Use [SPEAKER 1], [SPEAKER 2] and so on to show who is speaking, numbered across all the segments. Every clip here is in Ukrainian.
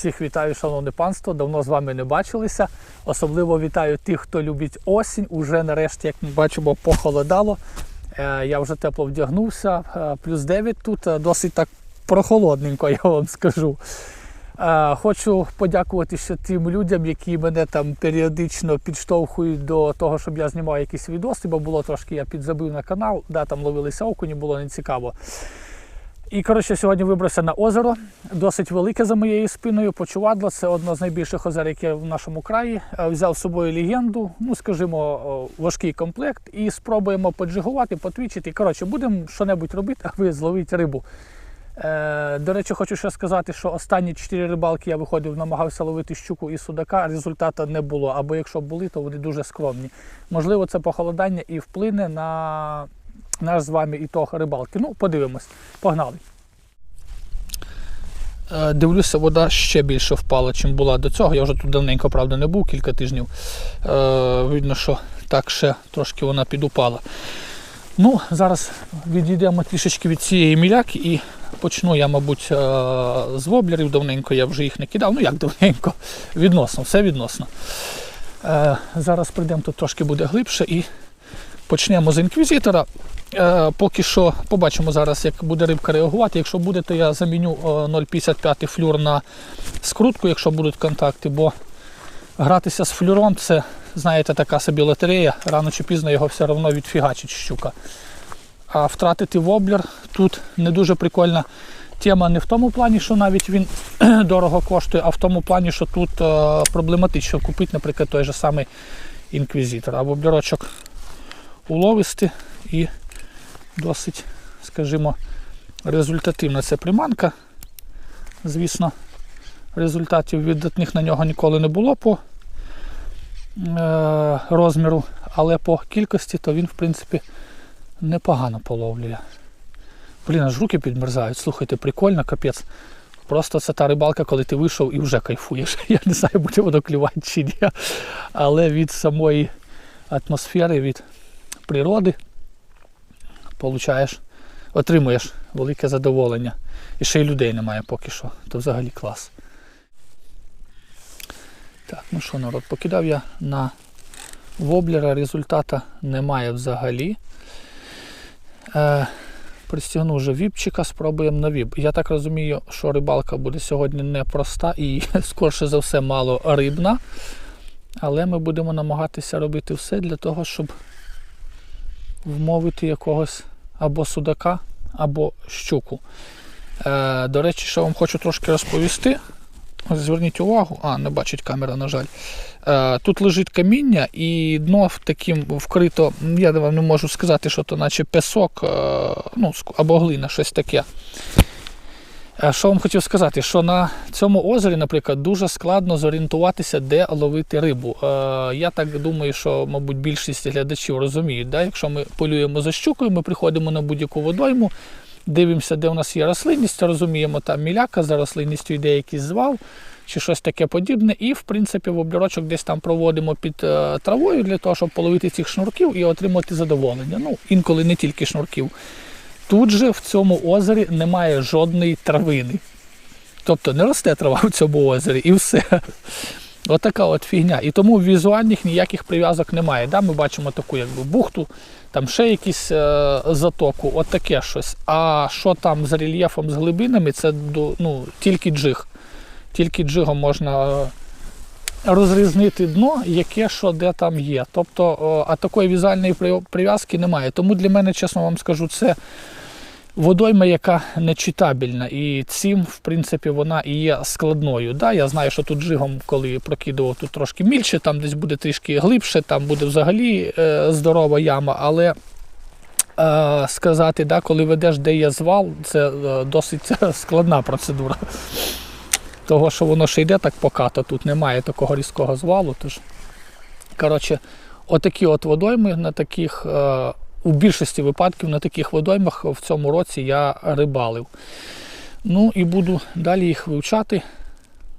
[SPEAKER 1] Всіх вітаю, шановне панство. Давно з вами не бачилися. Особливо вітаю тих, хто любить осінь. Уже нарешті, як ми бачимо, похолодало. Е, Я вже тепло вдягнувся. Е, Плюс 9 тут е, досить так прохолодненько, я вам скажу. Хочу подякувати ще тим людям, які мене там періодично підштовхують до того, щоб я знімав якісь відоси, бо було трошки, я підзабив на канал, да, там ловилися окуні, було нецікаво. І коротше, сьогодні вибрався на озеро, досить велике за моєю спиною. Почувадло це одне з найбільших озер, яке в нашому краї. Е, Взяв з собою легенду, ну скажімо, важкий комплект, і спробуємо поджигувати, потвічити. Коротше, будемо що-небудь робити, а ви зловіть рибу. Е, до речі, хочу ще сказати, що останні чотири рибалки я виходив, намагався ловити щуку і судака. Результату не було. Або якщо були, то вони дуже скромні. Можливо, це похолодання і вплине на наш з вами ітог рибалки. Ну, подивимось. Погнали. Е, Дивлюся, вода ще більше впала, чим була до цього. Я вже тут давненько, правда, не був кілька тижнів. Е, видно, що так ще трошки вона підупала. Ну, зараз відійдемо трішечки від цієї міляки і почну я, мабуть, е, з воблерів давненько, я вже їх не кидав. Ну як давненько, відносно, все відносно. Е, Зараз прийдемо тут трошки буде глибше і почнемо з інквізитора. Е, Поки що побачимо зараз, як буде рибка реагувати. Якщо буде, то я заміню е, 0,55 флюр на скрутку, якщо будуть контакти, бо гратися з флюром це, знаєте, така собі лотерея, рано чи пізно його все одно відфігачить щука. А втратити воблер тут не дуже прикольна тема не в тому плані, що навіть він дорого коштує, а в тому плані, що тут е, проблематично купити, наприклад, той же самий інквізитор. А воблерочок уловисти і досить, скажімо, результативна це приманка. Звісно, результатів віддатних на нього ніколи не було по е, розміру, але по кількості то він, в принципі, непогано половлює. Блін, аж руки підмерзають. Слухайте, прикольно, капець. Просто це та рибалка, коли ти вийшов і вже кайфуєш. Я не знаю, буде воно клювати чи ні. Але від самої атмосфери, від природи получаєш, отримуєш велике задоволення. І ще й людей немає поки що. То взагалі клас. Так, ну що, народ, покидав я на воблера, результата немає взагалі. Е, Пристягну вже віпчика, спробуємо на віп. Я так розумію, що рибалка буде сьогодні непроста і скорше за все мало рибна. Але ми будемо намагатися робити все для того, щоб вмовити якогось або судака, або щуку. Е, до речі, що вам хочу трошки розповісти. Зверніть увагу, а, не бачить камера, на жаль. Е, тут лежить каміння і дно таким вкрито, я вам не можу сказати, що то наче песок е, ну, або глина, щось таке. Що вам хотів сказати, що на цьому озері, наприклад, дуже складно зорієнтуватися, де ловити рибу. Я так думаю, що, мабуть, більшість глядачів розуміють, да? якщо ми полюємо за щукою, ми приходимо на будь-яку водойму, дивимося, де у нас є рослинність, розуміємо, там міляка, за рослинністю йде якийсь звал чи щось таке подібне. І, в принципі, воблерочок десь там проводимо під е, травою для того, щоб половити цих шнурків і отримати задоволення. Ну, інколи не тільки шнурків. Тут же в цьому озері немає жодної травини. Тобто не росте трава в цьому озері і все. Отака от фігня. І тому візуальних ніяких прив'язок немає. Да? Ми бачимо таку якби бухту, там ще якісь е, затоку, от таке щось. А що там з рельєфом, з глибинами, це ну, тільки джиг. Тільки джигом можна е, розрізнити дно, яке що де там є. Тобто, а такої візуальної прив'язки немає. Тому для мене, чесно вам скажу, це водойма, яка нечитабельна. І цим, в принципі, вона і є складною. Да, я знаю, що тут джигом, коли прокидував, тут трошки більше, там десь буде трішки глибше, там буде взагалі е, здорова яма, але. е, Сказати, да, коли ведеш, де є звал, це е, досить складна процедура. Того, що воно ще йде так покато, тут немає такого різкого звалу. Тож, коротше, отакі от водойми на таких, е, у більшості випадків на таких водоймах в цьому році я рибалив. Ну і буду далі їх вивчати.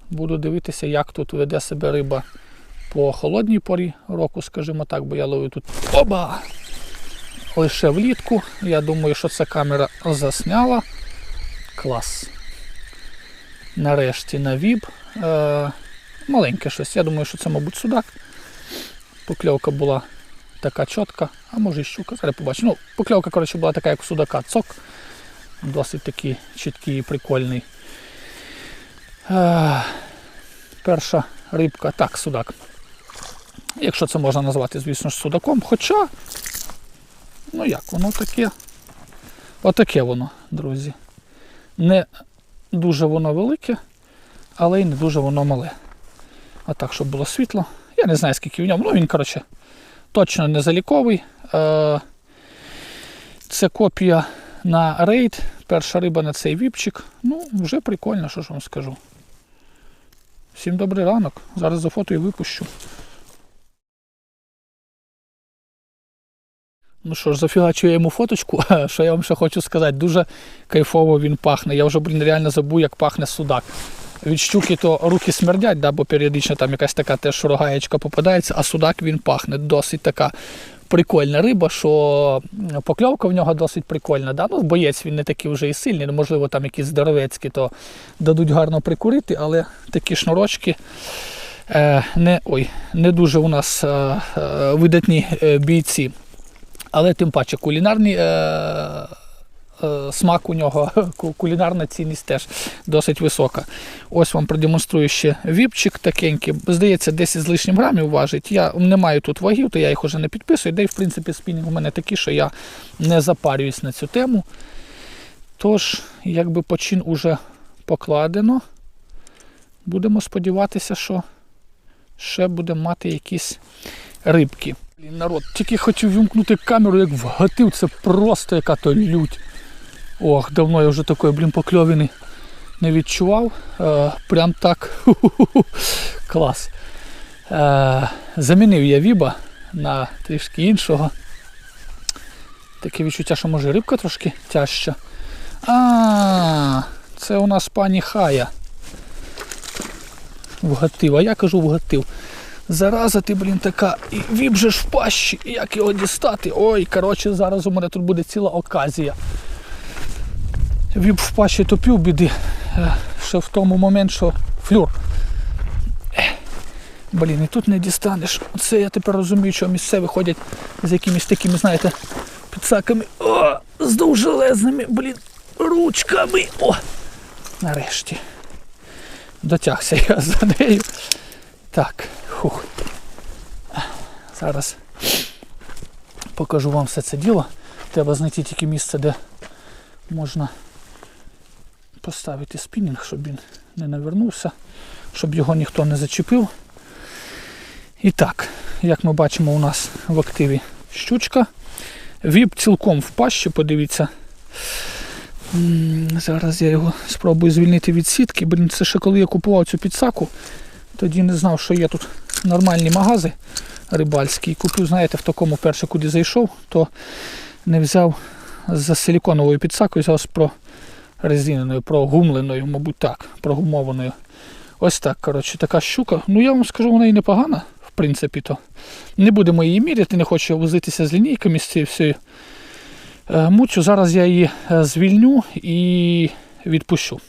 [SPEAKER 1] Буду дивитися, як тут веде себе риба по холодній порі року, скажімо так, бо я ловив тут оба! Лише влітку. Я думаю, що ця камера засняла. Клас. нарешті на віб. Е, маленьке щось. Я думаю, що це, мабуть, судак. Покльовка була така чітка, а може і щука. Зараз побачимо. Ну, покльовка, коротше, була така, як у судака. Цок. Досить такий чіткий і прикольний. Е, перша рибка, так, судак. Якщо це можна назвати, звісно ж, судаком. Хоча, ну як, воно таке. Отаке воно, друзі. Не дуже воно велике, але й не дуже воно мале. А так, щоб було світло. Я не знаю, скільки в ньому. Ну він, коротше, точно не заліковий. Е, Це копія на рейд. Перша риба на цей віпчик. Ну, вже прикольно, що ж вам скажу. Всім добрий ранок. Зараз за фото і випущу. Ну що ж, зафігачу я йому фоточку. Що я вам ще хочу сказати, дуже кайфово він пахне. Я вже, блін, реально забув, як пахне судак. Від щуки то руки смердять, да, бо періодично там якась така теж рогаєчка попадається, а судак він пахне. Досить така прикольна риба, що покльовка в нього досить прикольна. Да? Ну, боєць він не такий вже і сильний, ну, можливо, там якісь здоровецькі, то дадуть гарно прикурити, але такі шнурочки. е, Не, ой, не дуже у нас е, е, видатні бійці. Але тим паче кулінарний е, смак у нього, кулінарна цінність теж досить висока. Ось вам продемонструю ще віпчик такенький. Здається, 10 з лишнім грамів важить. Я не маю тут вагів, то я їх уже не підписую. Де, в принципі, спінінг у мене такий, що я не запарююсь на цю тему. Тож, якби почин уже покладено, будемо сподіватися, що ще будемо мати якісь рибки. Народ, тільки хотів вімкнути камеру, як вгатив, це просто яка то лють. Ох, давно я вже такої, блін, покльовини не відчував. Е, прям так. Клас. Е, замінив я віба на трішки іншого. Таке відчуття, що може рибка трошки тяжча. А, це у нас пані Хая. Вгатив, а я кажу вгатив. Зараза ти, блін, така. І віп же ж в пащі, як його дістати. Ой, коротше, зараз у мене тут буде ціла оказія. Віп в пащі то півбіди. Е, Ще в тому момент, що флюр. Блін, і тут не дістанеш. Це я тепер розумію, що місцеві ходять з якимись такими, знаєте, підсаками. О, з довжелезними, блін, ручками. О! Нарешті. Дотягся я за нею. Так, хух. Зараз покажу вам все це діло. Треба знайти тільки місце, де можна поставити спінінг, щоб він не навернувся, щоб його ніхто не зачепив. І так, як ми бачимо, у нас в активі щучка. Віп цілком в пащі, подивіться. Зараз я його спробую звільнити від сітки. Блін, це ще коли я купував цю підсаку, тоді не знав, що є тут нормальні магази рибальські. Купив, знаєте, в такому перше, куди зайшов, то не взяв за силіконовою підсакою, взяв з прорезиненою, прогумленою, мабуть так, прогумованою. Ось так, коротше, така щука. Ну я вам скажу, вона і непогана, в принципі, то. Не будемо її міряти, не хочу возитися з лінійками з цією всією е, мучу. Зараз я її е, звільню і відпущу.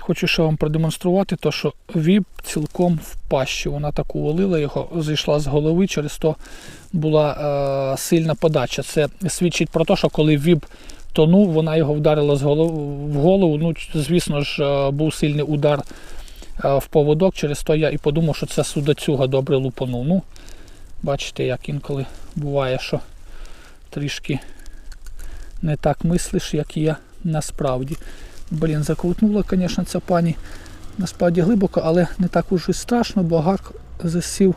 [SPEAKER 1] Хочу ще вам продемонструвати, то, що віп цілком в пащі. Вона так увалила його, зійшла з голови, через то була е, сильна подача. Це свідчить про те, що коли віп тонув, вона його вдарила з голову, в голову. Ну, звісно ж, е, був сильний удар е, в поводок, через то я і подумав, що це судацюга добре лупанув. Ну, бачите, як інколи буває, що трішки не так мислиш, як я насправді. Блін, закрутнула, звісно, ця пані насправді глибоко, але не так уж і страшно, бо гак засів.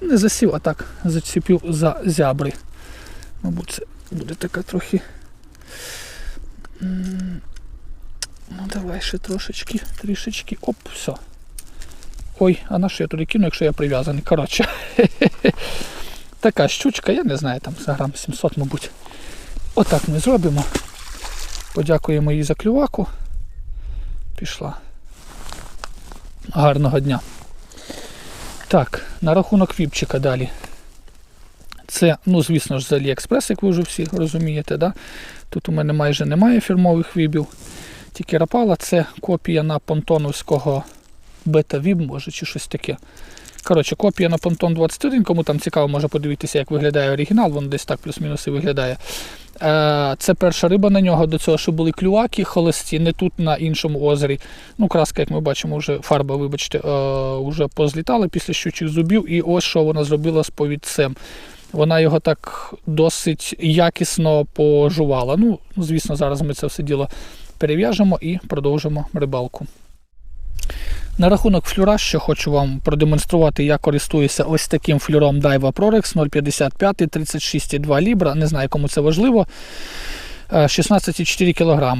[SPEAKER 1] Не засів, а так заціпив за зябри. Мабуть, це буде така трохи. Ну, давай ще трошечки, трішечки. Оп, все. Ой, а на що я туди кину, якщо я прив'язаний? Коротше. Така щучка, я не знаю, там за грам 700, мабуть. Отак ми зробимо. Подякуємо їй за клюваку. Пішла. Гарного дня. Так, на рахунок віпчика далі. Це, ну, звісно ж, з Aliexpress, як ви вже всі розумієте. Да? Тут у мене майже немає фірмових вібів. Тільки рапала це копія на понтоновського бета-віб, може, чи щось таке. Коротше, копія на Ponton 21, кому там цікаво, може подивитися, як виглядає оригінал, воно десь так плюс-мінус і виглядає. Е, Це перша риба на нього, до цього ще були клюваки холості, не тут на іншому озері. Ну, краска, як ми бачимо, вже фарба, вибачте, е, вже позлітала після щучих зубів. І ось що вона зробила з повідцем. Вона його так досить якісно пожувала. Ну, звісно, зараз ми це все діло перев'яжемо і продовжимо рибалку. На рахунок флюра, що хочу вам продемонструвати, я користуюся ось таким флюром Daiwa Prorex 0,55 36,2 лібра. Не знаю, кому це важливо. Е, 16,4 кг.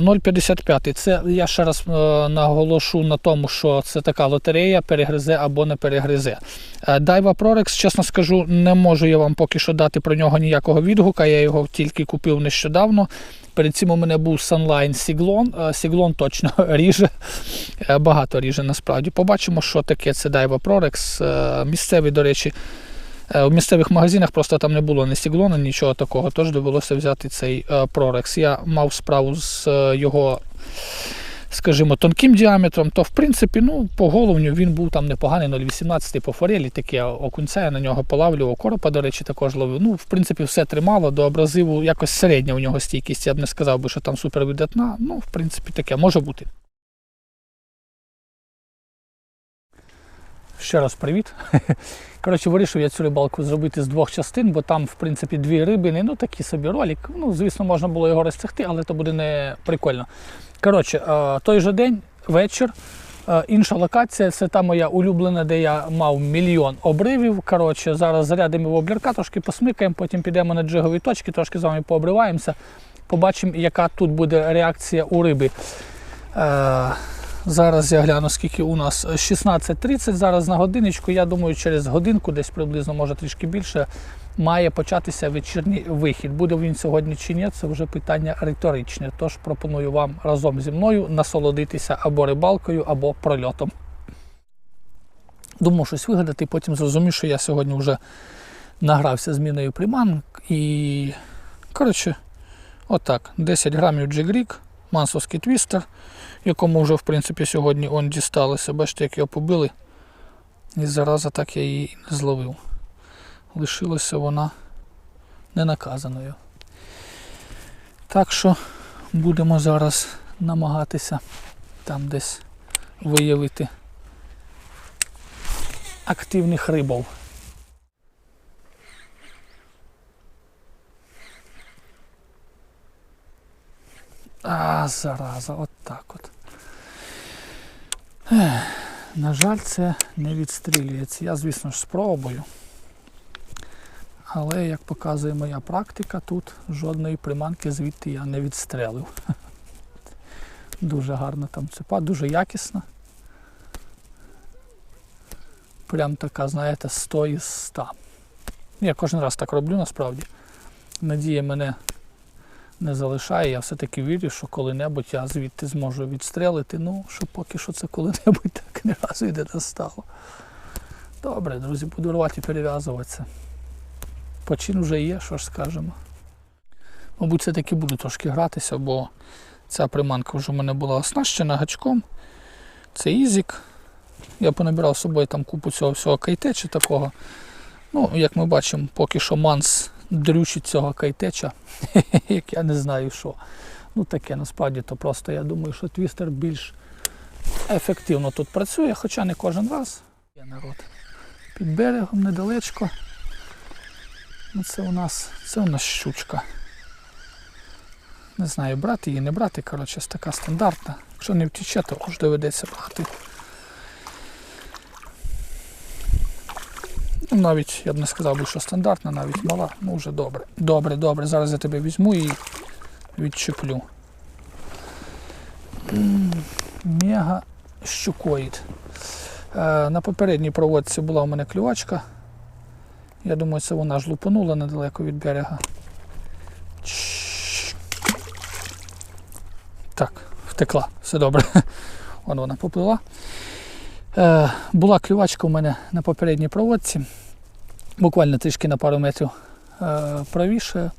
[SPEAKER 1] 0,55 це я ще раз е, наголошу на тому, що це така лотерея, перегризе або не перегризе. Е, Daiwa Prorex, чесно скажу, не можу я вам поки що дати про нього ніякого відгука. Я його тільки купив нещодавно. Перед цим у мене був Sunline Siglon. Е, Siglon точно ріже, Е, багато ріже насправді. Побачимо, що таке це Daiwa Prorex. Місцеві, Місцевий, до речі, в місцевих магазинах просто там не було ні сіглона, нічого такого, тож довелося взяти цей е, Prorex. Я мав справу з е, його. Скажімо, тонким діаметром, то в принципі, ну, по головню він був там непоганий 0,18 по форелі, таке окунця я на нього полавлював, коропа, до речі, також ловив. Ну, в принципі, все тримало до абразиву, якось середня у нього стійкість. Я б не сказав би, що там супер видатна. Ну, в принципі, таке може бути. Ще раз привіт. Коротше, вирішив я цю рибалку зробити з двох частин, бо там, в принципі, дві рибини, ну такий собі ролик. Ну, звісно, можна було його розтягти, але то буде не прикольно. Коротше, е, той же день, вечір. е, Інша локація це та моя улюблена, де я мав мільйон обривів. Коротше, зараз зарядимо воблерка, трошки посмикаємо, потім підемо на джигові точки, трошки з вами пообриваємося. Побачимо, яка тут буде реакція у риби. Зараз я гляну, скільки у нас 16.30 зараз на годиночку. Я думаю, через годинку, десь приблизно, може трішки більше, має початися вечірній вихід. Буде він сьогодні чи ні, це вже питання риторичне. Тож пропоную вам разом зі мною насолодитися або рибалкою, або прольотом. Думав щось вигадати, потім зрозумів, що я сьогодні вже награвся зміною приманок. І, коротше, отак, 10 грамів джигрік, мансовський твістер якому вже в принципі сьогодні он дісталося. Бачите, як його побили. І зараза так я її не зловив. Лишилася вона ненаказаною. Так що будемо зараз намагатися там десь виявити активних рибов. А, зараза, от так от. Ех, на жаль, це не відстрілюється. Я, звісно ж, спробую. Але, як показує моя практика, тут жодної приманки звідти я не відстрелив. Дуже гарна там цепа, дуже якісна. Прям така, знаєте, 100 із 100. Я кожен раз так роблю насправді. Надія мене не залишає. Я все-таки вірю, що коли-небудь я звідти зможу відстрелити. Ну, що поки що це коли-небудь так ні разу і не настало. Добре, друзі, буду рвати і перев'язуватися. Почин вже є, що ж скажемо. Мабуть, все-таки буду трошки гратися, бо ця приманка вже в мене була оснащена гачком. Це ізік. Я понабирав з собою там купу цього всього кайтеча такого. Ну, як ми бачимо, поки що манс дрючить цього кайтеча, як я не знаю що. Ну таке насправді то просто я думаю, що твістер більш ефективно тут працює, хоча не кожен раз. Є народ. Під берегом недалечко. Ну, це у нас це у нас щучка. Не знаю, брати її, не брати, коротше, така стандартна. Якщо не втіче, то ж доведеться брати. Ну, навіть я б не сказав що стандартна, навіть мала, ну вже добре. Добре, добре. Зараз я тебе візьму і відчеплю. Мега щукоїд. Е, на попередній проводці була у мене клювачка. Я думаю, це вона ж лупанула недалеко від берега. Так, втекла, все добре. Вон вона поплила. Е, була клювачка у мене на попередній проводці. Буквально трішки на пару метрів е, правіше.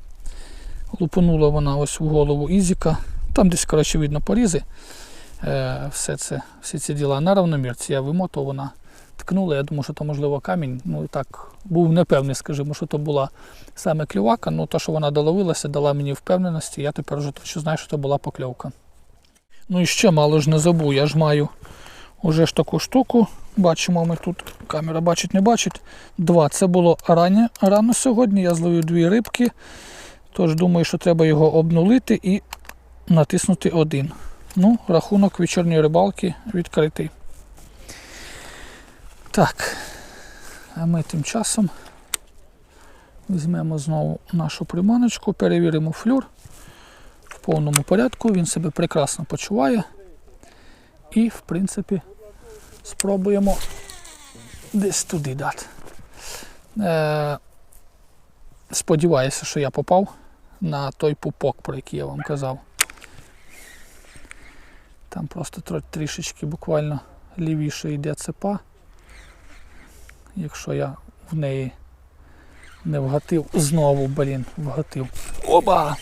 [SPEAKER 1] Лупанула вона ось в голову Ізіка. Там десь, коротше, видно порізи. Е, все це, всі ці діла на равномірці. Я вимотував, вона ткнула. Я думаю, що то можливо камінь. Ну так був непевний, скажімо, що то була саме клювака. Ну то, що вона доловилася, дала мені впевненості. Я тепер вже точно знаю, що це була покльовка. Ну і ще мало ж не забув, я ж маю уже ж таку штуку. Бачимо, ми тут камера бачить, не бачить. Два. Це було рання, рано сьогодні. Я зловив дві рибки. Тож думаю, що треба його обнулити і натиснути один. Ну, рахунок вечірньої рибалки відкритий. Так. А ми тим часом візьмемо знову нашу приманочку, перевіримо флюр в повному порядку. Він себе прекрасно почуває. І, в принципі, спробуємо десь туди дати. Е, сподіваюся, що я попав на той пупок, про який я вам казав. Там просто трішечки буквально лівіше йде цепа. Якщо я в неї не вгатив, знову, блін, вгатив. Оба!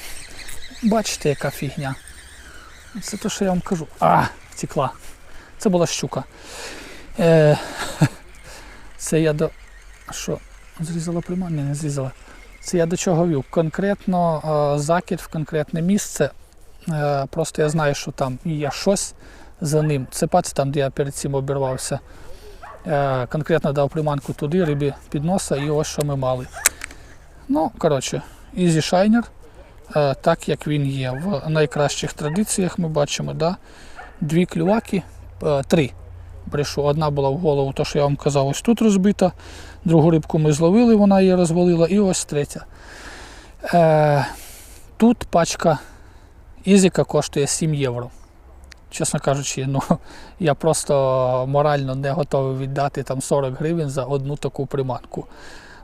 [SPEAKER 1] Бачите, яка фігня. Це те, що я вам кажу. А, втекла. Це була щука. Е, це я до. Що? Зрізала приманку? Не зрізала. Це я до чого вів? Конкретно е, закид в конкретне місце. Е, просто я знаю, що там є щось за ним. Це пац там, де я перед цим обірвався. Е, конкретно дав приманку туди, рибі під носа, і ось що ми мали. Ну, коротше, Easy Shiner, е, так як він є. В найкращих традиціях ми бачимо, да? дві клюваки, три. Брешу. Одна була в голову, то що я вам казав, ось тут розбита. Другу рибку ми зловили, вона її розвалила. І ось третя. Е, тут пачка Ізіка коштує 7 євро. Чесно кажучи, ну, я просто морально не готовий віддати там 40 гривень за одну таку приманку.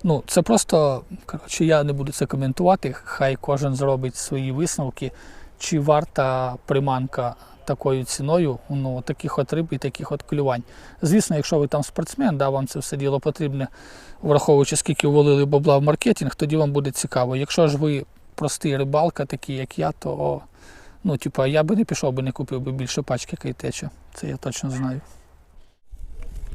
[SPEAKER 1] Ну, це просто, коротше, я не буду це коментувати. Хай кожен зробить свої висновки, чи варта приманка такою ціною, ну, таких от риб і таких от клювань. Звісно, якщо ви там спортсмен, да, вам це все діло потрібне, враховуючи, скільки ввалили бабла в маркетинг, тоді вам буде цікаво. Якщо ж ви простий рибалка, такий як я, то ну, типа, я би не пішов би, не купив би більше пачки кайтеча. Це я точно знаю.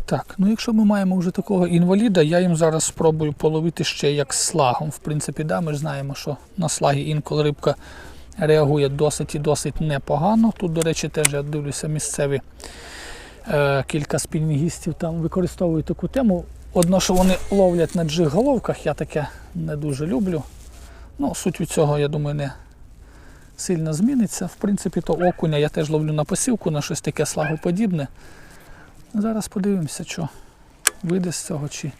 [SPEAKER 1] Так, ну якщо ми маємо вже такого інваліда, я їм зараз спробую половити ще як слагом. В принципі, да, ми ж знаємо, що на слагі інколи рибка реагує досить і досить непогано. Тут, до речі, теж я дивлюся місцеві е, кілька спільнігістів там використовують таку тему. Одно, що вони ловлять на джиг-головках, я таке не дуже люблю. Ну, суть від цього, я думаю, не сильно зміниться. В принципі, то окуня я теж ловлю на посівку, на щось таке слагоподібне. Зараз подивимося, що вийде з цього чи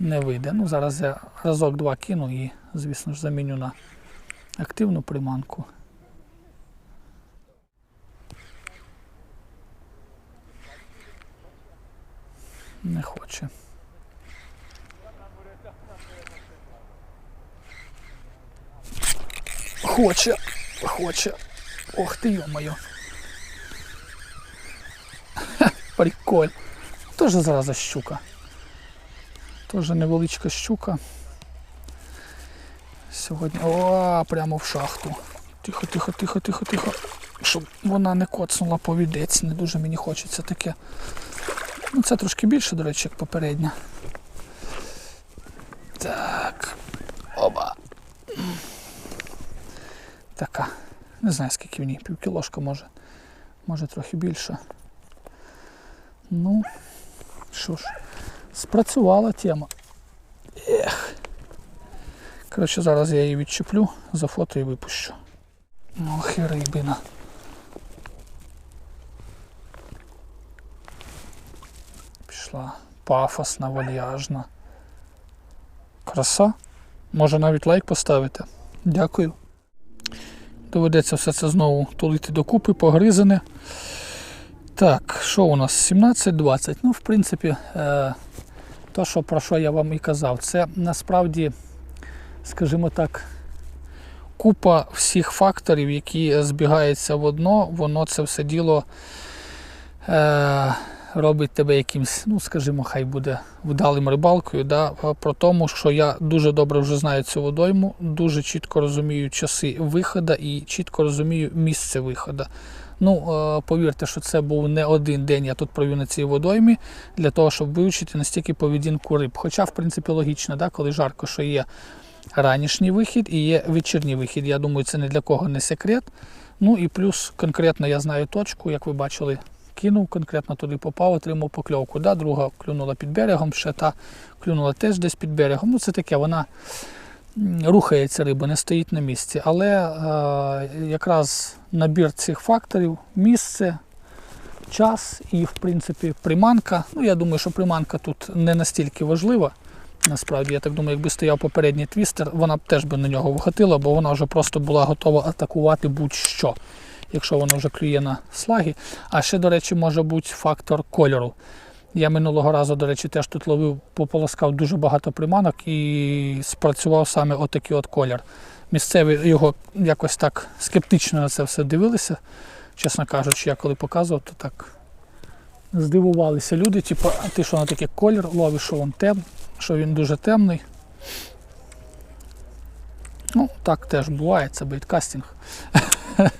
[SPEAKER 1] не вийде. Ну, зараз я разок-два кину і, звісно ж, заміню на активну приманку. Не хоче. Хоче, хоче. Ох ти йо-моє. Приколь. Тоже зараза щука. Тоже невеличка щука. Сьогодні. О, прямо в шахту. Тихо, тихо, тихо, тихо, тихо. Щоб вона не коцнула повідець. Не дуже мені хочеться таке. Ну, це трошки більше, до речі, як попередня. Так. Оба. Така. Не знаю, скільки в ній. Півкілошка може. Може трохи більше. Ну, що ж, спрацювала тема. Коротше, зараз я її відчеплю, за фото і випущу. Ох і рибина. Пішла пафосна, вальяжна. Краса. Може навіть лайк поставити. Дякую. Доведеться все це знову тулити докупи, погризане. Так, що у нас? 17-20. Ну, в принципі, е, то, що, про що я вам і казав, це насправді, скажімо так, купа всіх факторів, які збігаються в одно, воно це все діло е, робить тебе якимсь, ну скажімо, хай буде вдалим рибалкою. Да? Про тому, що я дуже добре вже знаю цю водойму, дуже чітко розумію часи виходу і чітко розумію місце виходу. Ну, е, повірте, що це був не один день, я тут провів на цій водоймі для того, щоб вивчити настільки поведінку риб. Хоча, в принципі, логічно, да? коли жарко, що є ранішній вихід і є вечірній вихід. Я думаю, це ні для кого не секрет. Ну і плюс конкретно я знаю точку, як ви бачили, кинув, конкретно туди попав, отримав покльовку. Да? Друга клюнула під берегом, ще та клюнула теж десь під берегом. Ну це таке, вона рухається риба, не стоїть на місці. Але е, якраз набір цих факторів, місце, час і, в принципі, приманка. Ну, я думаю, що приманка тут не настільки важлива. Насправді, я так думаю, якби стояв попередній твістер, вона б теж би на нього вгатила, бо вона вже просто була готова атакувати будь-що, якщо вона вже клює на слаги. А ще, до речі, може бути фактор кольору. Я минулого разу, до речі, теж тут ловив, пополоскав дуже багато приманок і спрацював саме отакий от колір. Місцеві його якось так скептично на це все дивилися. Чесно кажучи, я коли показував, то так здивувалися люди, типу, а ти що на такий колір ловиш, що він тем, що він дуже темний. Ну, так теж буває, це бейткастинг.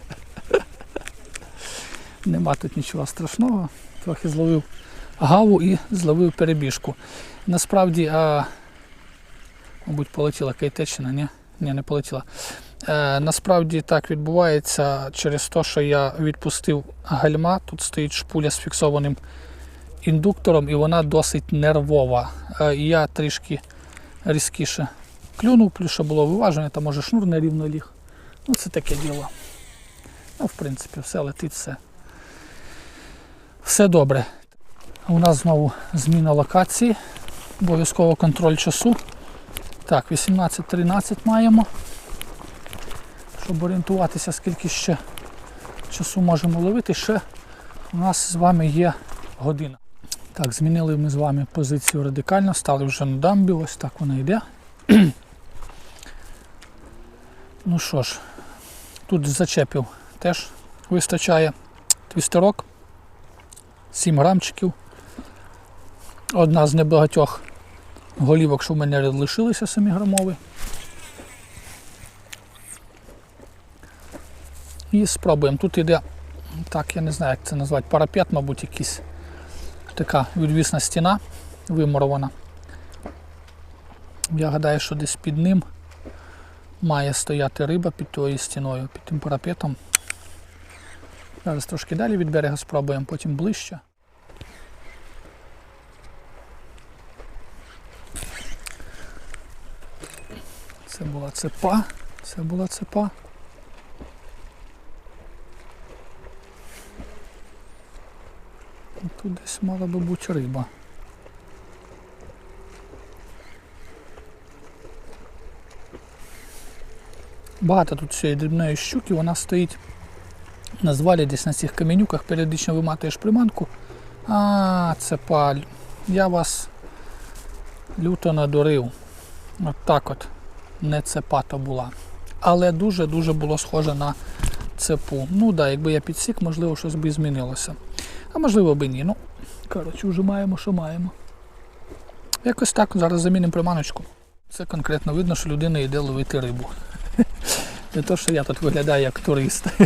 [SPEAKER 1] Нема тут нічого страшного. Трохи зловив гаву і зловив перебіжку. Насправді, а, мабуть, полетіла Кейтечина, ні? Ні, не полетіла. Е, насправді так відбувається через те, що я відпустив гальма. Тут стоїть шпуля з фіксованим індуктором, і вона досить нервова. Е, я трішки різкіше клюнув, плюс ще було виваження, там може шнур нерівно ліг. Ну, це таке діло. Ну, в принципі, все летить, все. Все добре. У нас знову зміна локації, обов'язково контроль часу. Так, 18.13 маємо. Щоб орієнтуватися, скільки ще часу можемо ловити, ще у нас з вами є година. Так, змінили ми з вами позицію радикально, стали вже на дамбі, ось так вона йде. ну що ж, тут зачепів теж вистачає твістерок, 7 грамчиків. Одна з небагатьох голівок, що в мене лишилися 7 грамові. І спробуємо. Тут іде, так, я не знаю, як це назвати, парапет, мабуть, якийсь. Така відвісна стіна вимурована. Я гадаю, що десь під ним має стояти риба під тою стіною, під тим парапетом. Зараз трошки далі від берега спробуємо, потім ближче. Це була цепа, це була цепа. Тут десь мала би бути риба. Багато тут цієї дрібної щуки, вона стоїть на звалі десь на цих каменюках, періодично виматуєш приманку. А, це паль. Я вас люто надурив. От так от. Не цепа то була. Але дуже-дуже було схоже на цепу. Ну так, да, якби я підсік, можливо, щось би змінилося. А можливо би ні. Ну, коротше, вже маємо, що маємо. Якось так, зараз замінимо приманочку. Це конкретно видно, що людина йде ловити рибу. Не то, що я тут виглядаю як турист.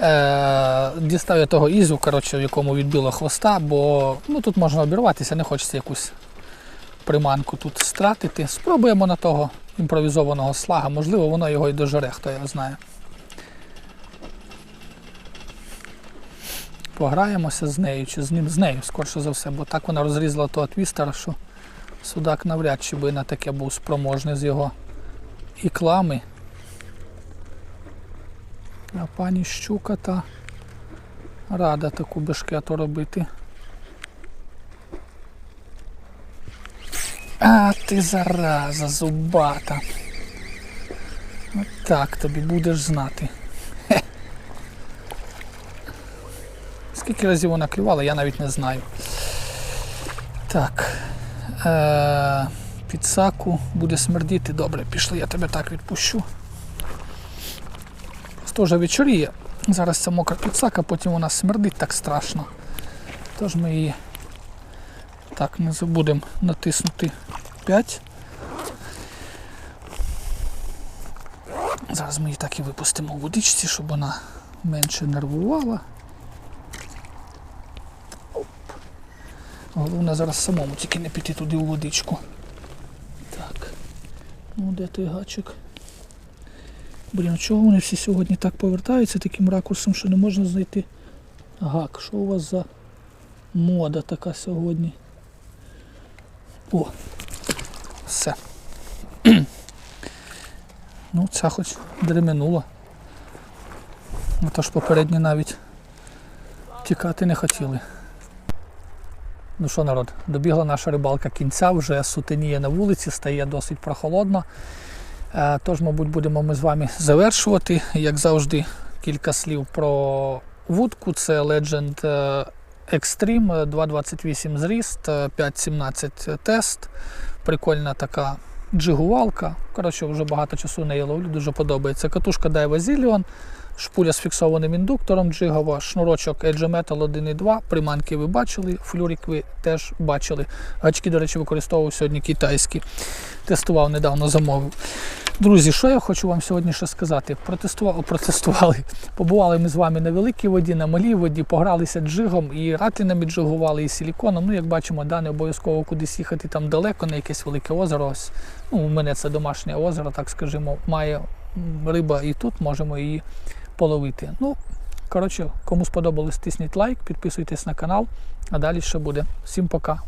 [SPEAKER 1] Е, Дістав я того ізу, коротше, в якому відбило хвоста, бо ну, тут можна обірватися, не хочеться якусь приманку тут стратити. Спробуємо на того імпровізованого слага, можливо, воно його і дожере, хто його знає. Пограємося з нею чи з ним з нею, скорше за все, бо так вона розрізала того твістера, що судак навряд чи би на таке був спроможний з його іклами. А пані щука та рада таку бешкету робити. А ти зараза зубата. От так тобі будеш знати. Скільки разів вона клювала, я навіть не знаю. Так. Е- підсаку буде смердіти. Добре, пішли, я тебе так відпущу. Просто вже вечоріє. Зараз це мокра підсака, потім вона смердить так страшно. Тож ми її так не забудемо натиснути 5. Зараз ми її так і випустимо в водичці, щоб вона менше нервувала. Головне зараз самому тільки не піти туди у водичку. Так. Ну, де той гачик? Блін, чого вони всі сьогодні так повертаються таким ракурсом, що не можна знайти гак? Що у вас за мода така сьогодні? О! Все. ну, ця хоч дременула. Ну, то ж попередні навіть тікати не хотіли. Ну що, народ, добігла наша рибалка кінця, вже сутеніє на вулиці, стає досить прохолодно. Е, Тож, мабуть, будемо ми з вами завершувати. Як завжди, кілька слів про вудку. Це Legend е, Extreme 2.28 зріст, е, 5.17 тест. Прикольна така джигувалка. Коротше, вже багато часу неї ловлю, дуже подобається. Катушка Daiwa Zillion, шпуля з фіксованим індуктором джигова, шнурочок Edge Metal 1.2, приманки ви бачили, флюрик ви теж бачили. Гачки, до речі, використовував сьогодні китайські. Тестував недавно замовив. Друзі, що я хочу вам сьогодні ще сказати? Протестували, протестували. Побували ми з вами на великій воді, на малій воді, погралися джигом і ратинами джигували, і силіконом. Ну, як бачимо, да, не обов'язково кудись їхати там далеко, на якесь велике озеро. Ось. Ну, у мене це домашнє озеро, так скажімо, має риба і тут, можемо її половити. Ну, коротше, кому сподобалось, тисніть лайк, підписуйтесь на канал, а далі що буде. Всім пока.